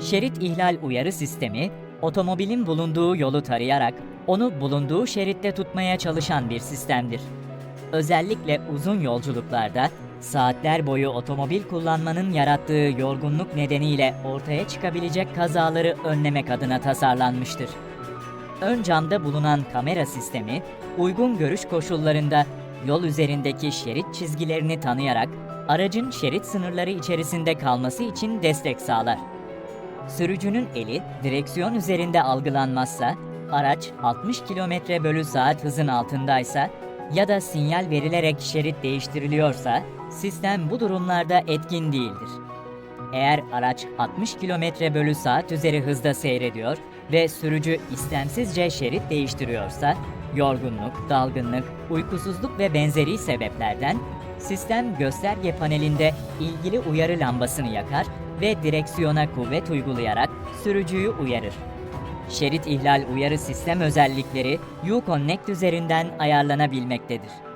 Şerit ihlal uyarı sistemi, otomobilin bulunduğu yolu tarayarak onu bulunduğu şeritte tutmaya çalışan bir sistemdir. Özellikle uzun yolculuklarda saatler boyu otomobil kullanmanın yarattığı yorgunluk nedeniyle ortaya çıkabilecek kazaları önlemek adına tasarlanmıştır. Ön camda bulunan kamera sistemi, uygun görüş koşullarında yol üzerindeki şerit çizgilerini tanıyarak aracın şerit sınırları içerisinde kalması için destek sağlar. Sürücünün eli direksiyon üzerinde algılanmazsa, araç 60 km bölü saat hızın altındaysa ya da sinyal verilerek şerit değiştiriliyorsa, sistem bu durumlarda etkin değildir. Eğer araç 60 km bölü saat üzeri hızda seyrediyor ve sürücü istemsizce şerit değiştiriyorsa, yorgunluk, dalgınlık, uykusuzluk ve benzeri sebeplerden sistem gösterge panelinde ilgili uyarı lambasını yakar ve direksiyona kuvvet uygulayarak sürücüyü uyarır. Şerit ihlal uyarı sistem özellikleri U-Connect üzerinden ayarlanabilmektedir.